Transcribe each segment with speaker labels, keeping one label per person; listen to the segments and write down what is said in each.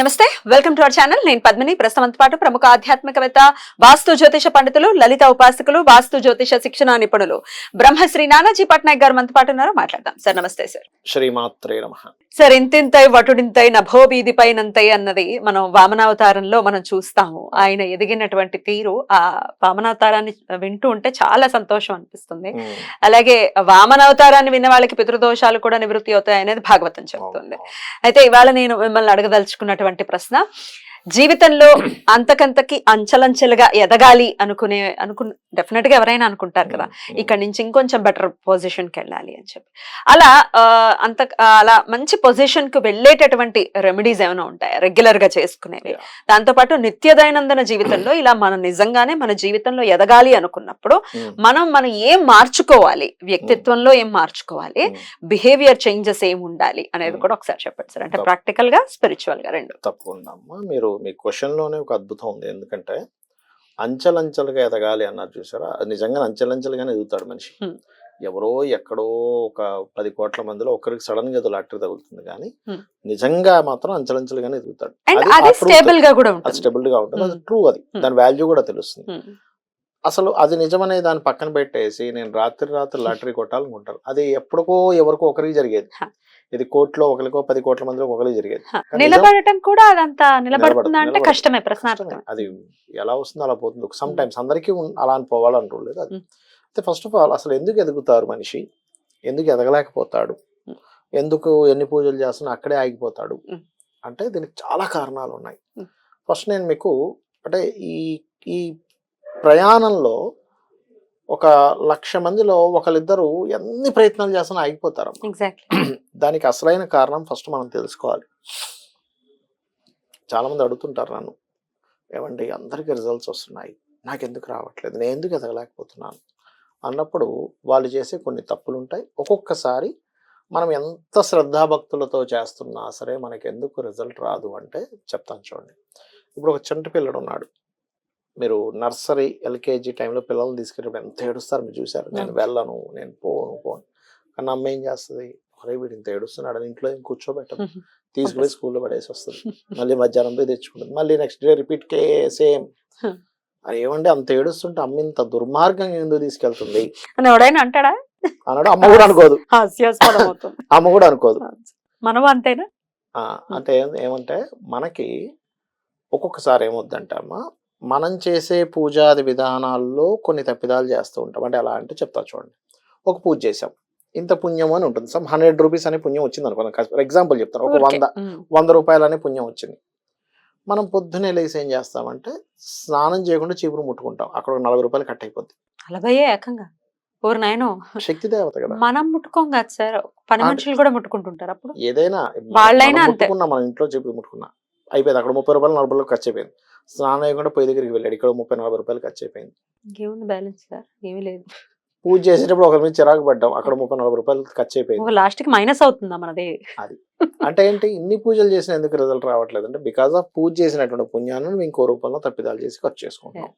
Speaker 1: నమస్తే welcome to our channel. నేను పద్మిని. ప్రస్తుతం పాటు ప్రముఖ ఆధ్యాత్మికవేత్త వాస్తు జ్యోతిష పండితులు లలిత ఉపాసకులు వాస్తు జ్యోతిష శిక్షణ నిపుణులు. బ్రహ్మశ్రీ నానాజీ పట్నాయక్ గారు మనతో పాటు ఉన్నారు మాట్లాడదాం. సార్ నమస్తే సార్.
Speaker 2: శ్రీమాత్రే నమ.
Speaker 1: సార్ ఇంతింతై వటుడింతై నభోబీదిపైనంతై అన్నది మనం వామనావతారంలో మనం చూస్తాము. ఆయన ఎదిగినటువంటి తీరు ఆ వామనావతారాన్ని వింటూ ఉంటే చాలా సంతోషం అనిపిస్తుంది. అలాగే వామనావతారాన్ని విన్న వాళ్ళకి పితృదోషాలు కూడా నివృత్తి అవుతాయి అనేది భాగవతం చెబుతుంది అయితే ఇవాళ నేను మిమ్మల్ని అడగదలుచుకున్నటువంటి ప్రశ్న. జీవితంలో అంతకంతకి అంచలంచెలుగా ఎదగాలి అనుకునే అనుకు డెఫినెట్గా ఎవరైనా అనుకుంటారు కదా. ఇక్కడ నుంచి ఇంకొంచెం బెటర్ పొజిషన్కి వెళ్ళాలి అని చెప్పి. అలా అంత అలా మంచి పొజిషన్కు వెళ్ళేటటువంటి రెమెడీస్ ఏమైనా ఉంటాయా? రెగ్యులర్గా చేసుకునేవి.
Speaker 2: Yeah.
Speaker 1: దాంతో పాటు నిత్య దైనందిన జీవితంలో ఇలా మనం నిజంగానే మన జీవితంలో ఎదగాలి అనుకున్నప్పుడు మనం మనం ఏం మార్చుకోవాలి? వ్యక్తిత్వంలో ఏం మార్చుకోవాలి? బిహేవియర్ చేంజెస్ ఏం ఉండాలి? అనేది
Speaker 2: Hmm.
Speaker 1: కూడా ఒకసారి చెప్పండి సార్. అంటే ప్రాక్టికల్గా స్పిరిచువల్గా రెండు.
Speaker 2: తప్పకుండా అమ్మా మీరు మీ క్వశ్చన్లోనే ఒక అద్భుతం ఉంది ఎందుకంటే అంచెలంచెలుగా ఎదగాలి అన్నారు చూసారా అది నిజంగా అంచెలంచెలుగానే ఎదుగుతాడు మనిషి. ఎవరో ఎక్కడో ఒక పది కోట్ల మందిలో ఒకరికి సడన్గా ఏదో లాటరీ తగులుతుంది కానీ. నిజంగా మాత్రం అంచెలంచెలుగానే ఎదుగుతాడు
Speaker 1: అండ్
Speaker 2: స్టేబుల్గా
Speaker 1: ఉంటుంది
Speaker 2: అది. ట్రూ అది. దాని వాల్యూ కూడా తెలుస్తుంది. అసలు అది నిజమనే దాన్ని పక్కన పెట్టేసి నేను రాత్రి రాత్రి లాటరీ కొట్టాలనుకుంటారు అది ఎప్పటికో ఎవరికో ఒకరికి జరిగేది. ఇది కోట్లో ఒకరికో పది కోట్ల మందిలో ఒకరికి జరిగేది
Speaker 1: నిలబడటం కూడా అదంతా నిలబడుతుందా అంటే. కష్టమే
Speaker 2: కష్టమే. అది ఎలా వస్తుందో అలా పోతుంది సమ్ టైమ్స్ అందరికీ అలా అని పోవాలంటలేదు అది. అయితే ఫస్ట్ ఆఫ్ ఆల్ అసలు ఎందుకు ఎదుగుతారు మనిషి ఎందుకు ఎదగలేకపోతాడు. ఎందుకు ఎన్ని పూజలు చేస్తున్నా అక్కడే ఆగిపోతాడు. అంటే దీనికి చాలా కారణాలు ఉన్నాయి. ఫస్ట్ నేను మీకు అంటే ఈ ఈ ప్రయాణంలో ఒక లక్ష మందిలో ఒకరిద్దరు ఎన్ని ప్రయత్నాలు చేస్తున్నా ఆగిపోతారు దానికి అసలైన కారణం ఫస్ట్ మనం తెలుసుకోవాలి. చాలా మంది అడుగుతుంటారు నన్ను ఏమండి అందరికీ రిజల్ట్స్ వస్తున్నాయి. నాకు ఎందుకు రావట్లేదు? నేను ఎందుకు ఎదగలేకపోతున్నాను? అన్నప్పుడు వాళ్ళు చేసే కొన్ని తప్పులు ఉంటాయి ఒక్కొక్కసారి మనం ఎంత శ్రద్ధాభక్తులతో చేస్తున్నా సరే మనకి ఎందుకు రిజల్ట్ రాదు అంటే చెప్తాను చూడండి. ఇప్పుడు ఒక చంటి పిల్లడు ఉన్నాడు. మీరు నర్సరీ ఎల్కేజీ టైంలో పిల్లల్ని తీసుకెళ్ళినప్పుడు ఎంత ఏడుస్తారు మీరు చూసారు నేను వెళ్ళను నేను పోను పోను. కానీ అమ్మ ఏం చేస్తుంది? అరే వీడు ఇంత ఏడుస్తున్నాడు అని ఇంట్లో ఏం కూర్చోబెట్టదు. తీసుకుపోయి స్కూల్లో పడేసి వస్తుంది మళ్ళీ మధ్యాహ్నం పోయి తెచ్చుకుంటుంది. మళ్ళీ నెక్స్ట్ డే రిపీట్ కే సేమ్. అది ఏమండి అంత ఏడుస్తుంటే అమ్మ ఇంత దుర్మార్గంగా ఎందుకు తీసుకెళ్తుంది?
Speaker 1: అని ఎవడైనా అంటాడా?
Speaker 2: అన్నాడు అమ్మ కూడా అనుకోదు. అమ్మ కూడా అనుకోదు.
Speaker 1: మనం అంతేనా?
Speaker 2: అంటే ఏమంటే మనకి ఒక్కొక్కసారి ఏమొద్దంటే అమ్మ మనం చేసే పూజాది విధానాల్లో కొన్ని తప్పిదాలు చేస్తూ ఉంటాం. అంటే ఎలా అంటే చెప్తా చూడండి. ఒక పూజ చేసాం ఇంత పుణ్యం అని ఉంటుంది. సమ్ హండ్రెడ్ రూపీస్ అనే పుణ్యం వచ్చింది అనుకో ఫర్ ఎగ్జాంపుల్ చెప్తాను. ఒక. వంద. వంద రూపాయలు అనే పుణ్యం వచ్చింది. మనం పొద్దున్నే లేసి ఏం చేస్తామంటే స్నానం చేయకుండా చీపురు ముట్టుకుంటాం. అక్కడ ఒక నలభై రూపాయలు కట్ అయిపోద్ది.
Speaker 1: నలభయే ఏకంగా? ఓరు నాయనో.
Speaker 2: శక్తి దేవత కదా.
Speaker 1: మనం ముట్టుకోం కదా సార్. పని మనుషులు కూడా ముట్టుకుంటుంటారు అప్పుడు.
Speaker 2: ఏదైనా
Speaker 1: వాళ్ళైనా.
Speaker 2: ముట్టుకున్నా మన ఇంట్లో చీపురు ముట్టుకున్నా. అయిపోయింది. అక్కడ ముప్పై రూపాయలు నలభై రూపాయలు ఖర్చు అయిపోయింది. స్నానం చేయకుండా పొయ్యి దగ్గరికి వెళ్ళాడు. ఇక్కడ ముప్పై నలభై రూపాయలు ఖర్చు అయిపోయింది.
Speaker 1: ఇంకేముంది బ్యాలెన్స్ సార్? ఏమీ లేదు.
Speaker 2: పూజ చేసేటప్పుడు ఒకరి మీద చిరాకు పడ్డాం. అక్కడ ముప్పై నలభై రూపాయలు ఖర్చు అయిపోయింది.
Speaker 1: లాస్ట్కి మైనస్ అవుతుందా మనది?
Speaker 2: అంటే ఏంటి? ఇన్ని పూజలు చేసిన ఎందుకు రిజల్ట్ రావట్లేదు? అంటే బికాస్ ఆఫ్ పూజ చేసినటువంటి పుణ్యాన్ని మేము ఇంకో రూపంలో తప్పిదాలు చేసి ఖర్చు చేసుకుంటున్నాం.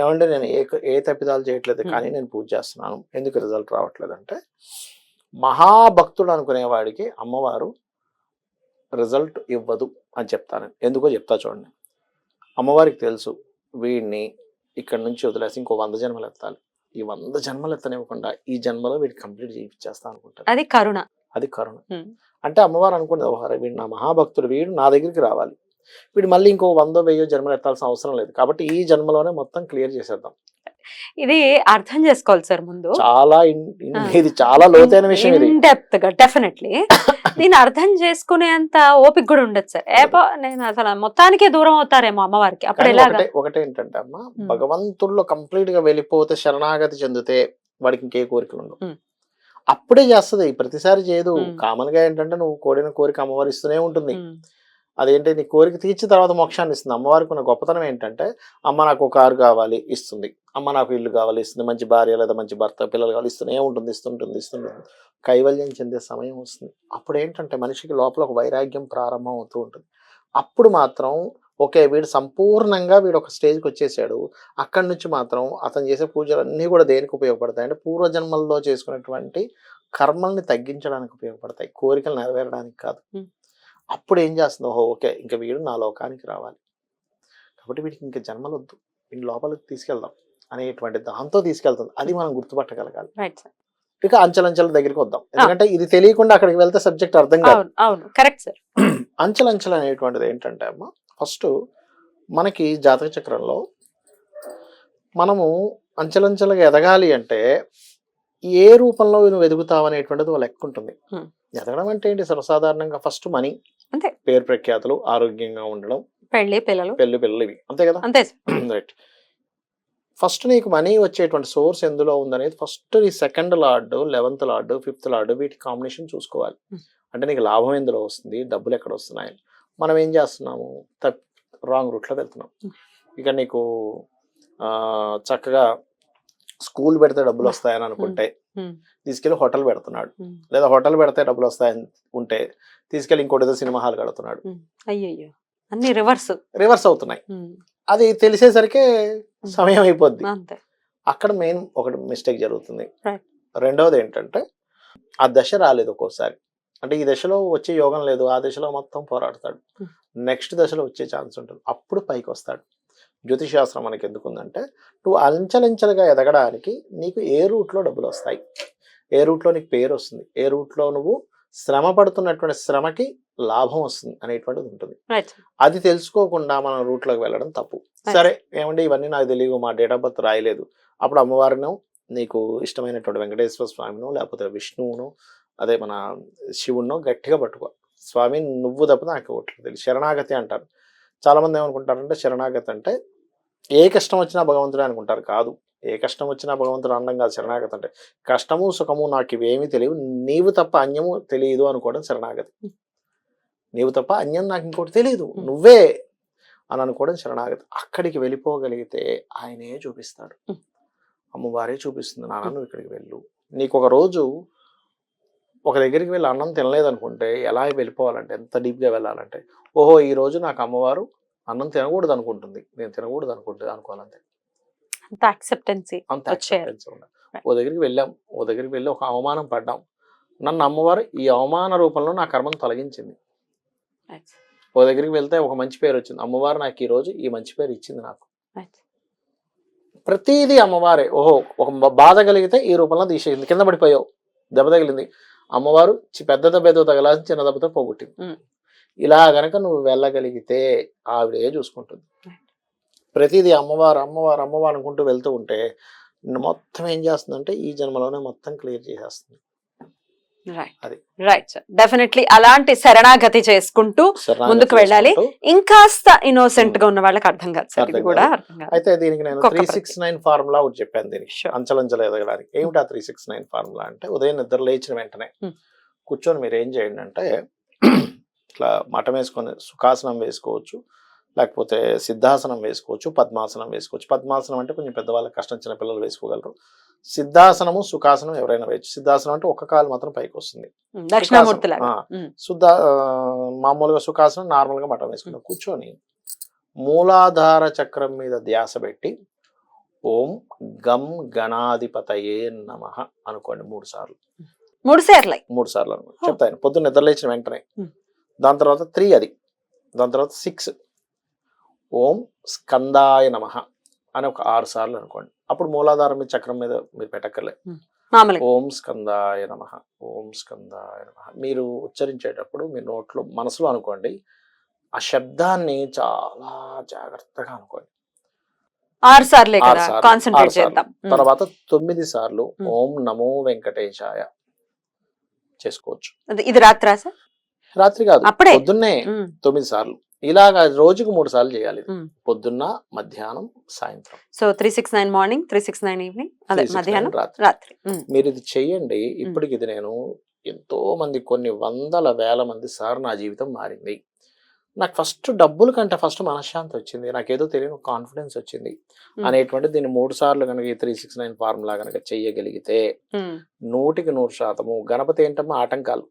Speaker 2: ఏమంటే నేను ఏ ఏ తప్పిదాలు చేయట్లేదు కానీ నేను పూజ చేస్తున్నాను. ఎందుకు రిజల్ట్ రావట్లేదు అంటే మహాభక్తుడు అనుకునేవాడికి అమ్మవారు రిజల్ట్ ఇవ్వదు. అని చెప్తాను. ఎందుకో చెప్తా చూడండి. అమ్మవారికి తెలుసు వీడిని ఇక్కడ నుంచి వదిలేసి ఇంకో వంద జన్మలు ఎత్తాలి. ఈ వంద జన్మలు ఎత్తనివ్వకుండా ఈ జన్మలో వీడికి కంప్లీట్ చేయించేస్తా అనుకుంటారు.
Speaker 1: అది కరుణ.
Speaker 2: అది కరుణ. అంటే అమ్మవారు అనుకున్నది "ఓ, అరే వీడు నా మహాభక్తుడు వీడు నా దగ్గరికి రావాలి. వీడు మళ్ళీ ఇంకో వందో వెయ్యో జన్మలు ఎత్తాల్సిన అవసరం లేదు. కాబట్టి ఈ జన్మలోనే మొత్తం క్లియర్ చేసేద్దాం.
Speaker 1: ఇది అర్థం చేసుకోవాలి సార్ ముందు.
Speaker 2: చాలా. ఇది చాలా లోతైన విషయం ఇది.
Speaker 1: డెప్త్గా డెఫినెట్లీ. దీన్ని అర్థం చేసుకునేంత ఓపిక కూడా ఉండదు సార్. ఏపో నేను అసలు మొత్తానికే దూరం అవుతారేమో అమ్మవారికి. అప్పుడు ఎలాగా?
Speaker 2: ఒకటే ఏంటంటే అమ్మ భగవంతుల్లో కంప్లీట్గా వెళ్ళిపోతే శరణాగతి చెందితే వాడికి ఇంకే కోరికలు ఉండవు. అప్పుడే చేస్తుంది. ప్రతిసారి చేయదు. కామన్గా ఏంటంటే నువ్వు కోరిన కోరిక అమ్మవారు ఇస్తూనే ఉంటుంది. అదేంటి నీ కోరిక తీర్చిన తర్వాత మోక్షాన్ని ఇస్తుంది. అమ్మవారికి ఉన్న గొప్పతనం ఏంటంటే అమ్మ నాకు ఒక కారు కావాలి ఇస్తుంది. అమ్మ నాకు ఇల్లు కావాలి ఇస్తుంది. మంచి భార్య లేదా మంచి భర్త పిల్లలు కావాలి ఇస్తుంది. ఏముంటుంది? ఇస్తుంటుంది ఇస్తుంటుంది. కైవల్యం చెందే సమయం వస్తుంది. అప్పుడు ఏంటంటే మనిషికి లోపల ఒక వైరాగ్యం ప్రారంభం అవుతూ ఉంటుంది. అప్పుడు మాత్రం ఓకే వీడు సంపూర్ణంగా వీడు ఒక స్టేజ్కి వచ్చేసాడు. అక్కడి నుంచి మాత్రం అతను చేసే పూజలు అన్నీ కూడా దేనికి ఉపయోగపడతాయి అంటే పూర్వజన్మల్లో చేసుకున్నటువంటి కర్మల్ని తగ్గించడానికి ఉపయోగపడతాయి. కోరికలు నెరవేరడానికి కాదు. అప్పుడు ఏం చేస్తుంది ఓహో ఓకే. ఇంకా వీడు నా లోకానికి రావాలి. కాబట్టి వీడికి ఇంకా జన్మలు వద్దు వీడి లోపలికి తీసుకెళ్దాం అనేటువంటి దాంతో తీసుకెళ్తుంది. అది మనం గుర్తుపట్టగలగాలి. ఇక అంచెలంచెల దగ్గరికి వద్దాం. ఎందుకంటే ఇది తెలియకుండా అక్కడికి వెళ్తే సబ్జెక్ట్ అర్థం కాదు.
Speaker 1: కరెక్ట్ సార్
Speaker 2: అంచెలంచెలు అనేటువంటిది ఏంటంటే అమ్మ ఫస్ట్ మనకి జాతక చక్రంలో మనము అంచెలంచెలుగా ఎదగాలి అంటే ఏ రూపంలో నువ్వు ఎదుగుతావు అనేటువంటిది ఒక లెక్క ఉంటుంది. ఎదగడం అంటే ఏంటి? సర్వసాధారణంగా ఫస్ట్ మనీ.
Speaker 1: అంతే.
Speaker 2: పేరు ప్రఖ్యాతులు ఆరోగ్యంగా ఉండడం.
Speaker 1: పెళ్ళి పిల్లలు.
Speaker 2: పెళ్ళి పిల్లలు ఇవి. అంతే కదా?
Speaker 1: అంతే.
Speaker 2: రైట్ ఫస్ట్ నీకు మనీ వచ్చేటువంటి సోర్స్ ఎందులో ఉందనేది ఫస్ట్ నీ second lord eleventh lord fifth lord వీటి కాంబినేషన్ చూసుకోవాలి. అంటే నీకు లాభం ఎందులో వస్తుంది? డబ్బులు ఎక్కడ వస్తున్నాయి? మనం ఏం చేస్తున్నాము? తప్ రాంగ్ రూట్లో వెళ్తున్నాం. ఇక నీకు చక్కగా స్కూల్ పెడితే డబ్బులు వస్తాయని అనుకుంటే. తీసుకెళ్ళి హోటల్ పెడుతున్నాడు. లేదా హోటల్ పెడితే డబ్బులు వస్తాయని ఉంటే తీసుకెళ్ళి ఇంకోటి ఏదో సినిమా హాల్ కడుతున్నాడు.
Speaker 1: అయ్యయ్యో! అన్ని రివర్స్.
Speaker 2: రివర్స్ అవుతున్నాయి. అది తెలిసేసరికి సమయం అయిపోద్ది. అక్కడ మెయిన్ ఒకటి మిస్టేక్ జరుగుతుంది. రెండవది ఏంటంటే ఆ దశ రాలేదు ఒక్కోసారి. అంటే ఈ దశలో వచ్చే యోగం లేదు. ఆ దశలో మొత్తం పోరాడతాడు. నెక్స్ట్ దశలో వచ్చే ఛాన్స్ ఉంటుంది. అప్పుడు పైకి వస్తాడు. జ్యోతిష్ శాస్త్రం మనకి ఎందుకుందంటే నువ్వు అంచెలంచెలుగా ఎదగడానికి నీకు ఏ రూట్లో డబ్బులు వస్తాయి ఏ రూట్లో నీకు పేరు వస్తుంది ఏ రూట్లో నువ్వు శ్రమ పడుతున్నటువంటి శ్రమకి లాభం వస్తుంది అనేటువంటిది ఉంటుంది. అది తెలుసుకోకుండా మనం రూట్లోకి వెళ్ళడం తప్పు. సరే ఏమండి ఇవన్నీ నాకు తెలియదు మా డేట్ ఆఫ్ బర్త్ రాయలేదు. అప్పుడు అమ్మవారిను నీకు ఇష్టమైనటువంటి వెంకటేశ్వర స్వామిను లేకపోతే విష్ణువును అదే మన శివుణ్ణో గట్టిగా పట్టుకో. స్వామి నువ్వు తప్ప నాకు ఒకటి తెలియదు శరణాగతి అంటారు. చాలా మంది ఏమనుకుంటారంటే శరణాగతి అంటే ఏ కష్టం వచ్చినా భగవంతుడే అనుకుంటారు. కాదు. ఏ కష్టం వచ్చినా భగవంతుడు అనడం కాదు శరణాగతి అంటే. కష్టము సుఖము నాకు ఇవేమీ తెలియవు. నీవు తప్ప అన్యము తెలియదు అనుకోవడం శరణాగతి. నీవు తప్ప అన్యం నాకు ఇంకోటి తెలియదు. నువ్వే అని అనుకోవడం శరణాగతి. అక్కడికి వెళ్ళిపోగలిగితే ఆయనే చూపిస్తాడు. అమ్మవారే చూపిస్తుంది. నాన్న నువ్వు ఇక్కడికి వెళ్ళు. నీకు ఒక రోజు ఒక దగ్గరికి వెళ్ళి అన్నం తినలేదు అనుకుంటే ఎలా వెళ్ళిపోవాలంటే? ఎంత డీప్గా వెళ్ళాలంటే? ఓహో ఈ రోజు నాకు అమ్మవారు అన్నం తినకూడదు అనుకుంటుంది నేను తినకూడదు అనుకుంటుంది అనుకోవాలంతే
Speaker 1: అంత యాక్సెప్టెన్సీ
Speaker 2: అంత. ఓ దగ్గరికి వెళ్ళాం. ఓ దగ్గరికి వెళ్ళి ఒక అవమానం పడ్డాం. నన్ను అమ్మవారు ఈ అవమాన రూపంలో నా కర్మను తొలగించింది. ఓ దగ్గరికి వెళ్తే ఒక మంచి పేరు వచ్చింది. అమ్మవారు నాకు ఈ రోజు ఈ మంచి పేరు ఇచ్చింది నాకు. ప్రతిదీ అమ్మవారే. ఓహో ఒక బాధ కలిగితే ఈ రూపంలో తీసేసింది. కింద పడిపోయావు. దెబ్బ తగిలింది. అమ్మవారు పెద్ద దెబ్బ ఏదో తగలాల్సి చిన్న దెబ్బతో పోగొట్టింది. ఇలా గనక నువ్వు వెళ్ళగలిగితే ఆవిడే చూసుకుంటుంది. ప్రతిదీ అమ్మవారు అమ్మవారు అమ్మవారు అనుకుంటూ వెళ్తూ ఉంటే మొత్తం ఏం చేస్తుందంటే ఈ జన్మలోనే మొత్తం క్లియర్ చేసేస్తుంది.
Speaker 1: రైట్ డెఫినెట్లీ అలాంటి శరణాగతి చేసుకుంటూ ముందుకు వెళ్ళాలి. ఇంకాస్త ఇన్నోసెంట్గా ఉన్న వాళ్ళకి అర్థం కాదు కూడా
Speaker 2: అయితే దీనికి నేను త్రీ సిక్స్ నైన్ ఫార్ములా ఒకటి చెప్పాను దీనికి. అంచలంచలు ఎదగడానికి ఏమిటి ఆ త్రీ సిక్స్ నైన్ ఫార్ములా అంటే ఉదయం నిద్ర లేచిన వెంటనే
Speaker 1: Hmm.
Speaker 2: కూర్చొని మీరు ఏం చేయండి అంటే ఇట్లా మఠం వేసుకొని సుఖాసనం వేసుకోవచ్చు లేకపోతే సిద్ధాసనం వేసుకోవచ్చు పద్మాసనం వేసుకోవచ్చు. పద్మాసనం అంటే కొంచెం పెద్దవాళ్ళకి కష్టం చిన్న పిల్లలు వేసుకోగలరు. సిద్ధాసనము సుఖాసనం ఎవరైనా వేయచ్చు. సిద్ధాసనం అంటే ఒక కాలు మాత్రం పైకి వస్తుంది. మామూలుగా సుఖాసనం నార్మల్గా మఠం వేసుకుంటాం. కూర్చొని మూలాధార చక్రం మీద ధ్యాస పెట్టి ఓం గం గణాధిపతయే నమ అనుకోండి మూడు సార్లు.
Speaker 1: మూడు సార్లు.
Speaker 2: మూడు సార్లు అనుకోండి. చెప్తాను పొద్దున్న నిద్ర లేచిన వెంటనే. దాని తర్వాత త్రీ అది. దాని తర్వాత సిక్స్. ఓం స్కందాయ నమ అని ఒక ఆరు సార్లు అనుకోండి. అప్పుడు మూలాధారం మీద చక్రం మీద మీరు పెట్టక్కర్లే. ఓం స్కందాయ నమ ఓం స్కందాయ నమ. మీరు ఉచ్చరించేటప్పుడు మీ నోట్లో మనసులో అనుకోండి ఆ శబ్దాన్ని చాలా జాగ్రత్తగా అనుకోండి.
Speaker 1: ఆరు సార్లే కాన్సన్ట్రేట్. చేద్దాం.
Speaker 2: తర్వాత తొమ్మిది సార్లు. ఓం నమో వెంకటేశాయ చేసుకోవచ్చు.
Speaker 1: ఇది రాత్రా సార్?
Speaker 2: రాత్రి కాదు
Speaker 1: అప్పుడే?
Speaker 2: పొద్దున్నే తొమ్మిది సార్లు. ఇలాగా రోజుకు మూడు సార్లు చేయాలి. పొద్దున్న మధ్యాహ్నం సాయంత్రం.
Speaker 1: So three six nine morning three six nine evening అదే
Speaker 2: 369
Speaker 1: మధ్యాహ్నం
Speaker 2: రాత్రి. మీరు ఇది చెయ్యండి ఇప్పటికి ఇది నేను ఎంతో మంది కొన్ని వందల వేల మంది సార్ నా జీవితం మారింది. నాకు ఫస్ట్ డబ్బుల కంటే ఫస్ట్ మనశ్శాంతి వచ్చింది. నాకేదో తెలియని కాన్ఫిడెన్స్ వచ్చింది. అనేటువంటి దీన్ని మూడు సార్లు కనుక ఈ త్రీ సిక్స్ నైన్ ఫార్ములా కనుక చెయ్యగలిగితే నూటికి నూరు శాతము. గణపతి ఏంటమ్మా? ఆటంకాలు.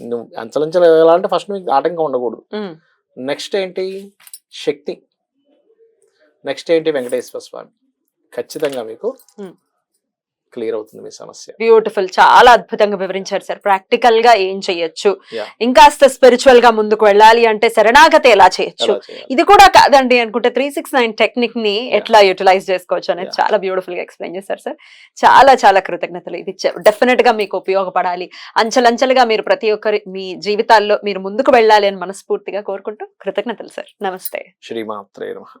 Speaker 2: నువ్వు అంచలంచలు ఎదగాలంటే ఫస్ట్ మీకు ఆటంకం ఉండకూడదు. నెక్స్ట్ ఏంటి? శక్తి. నెక్స్ట్ ఏంటి? వెంకటేశ్వర స్వామి. ఖచ్చితంగా మీకు. క్లియర్ అవుతుంది మీ సమస్య.
Speaker 1: బ్యూటిఫుల్ చాలా అద్భుతంగా వివరించారు సార్. ప్రాక్టికల్గా ఏం చేయొచ్చు. ఇంకాస్త స్పిరిచువల్గా ముందుకు వెళ్ళాలి అంటే శరణాగతి ఎలా చేయొచ్చు? ఇది కూడా కాదండి అనుకుంటే త్రీ సిక్స్ నైన్ టెక్నిక్ని ఎట్లా యూటిలైజ్ చేసుకోవచ్చు అనేది. చాలా బ్యూటిఫుల్గా ఎక్స్ప్లెయిన్ చేశారు సార్. చాలా చాలా కృతజ్ఞతలు ఇది డెఫినెట్గా మీకు ఉపయోగపడాలి. అంచెలంచెలుగా మీరు ప్రతి ఒక్కరి మీ జీవితాల్లో మీరు ముందుకు వెళ్ళాలి అని మనస్ఫూర్తిగా కోరుకుంటూ కృతజ్ఞతలు సార్. నమస్తే.
Speaker 2: శ్రీమాత్రే నమః.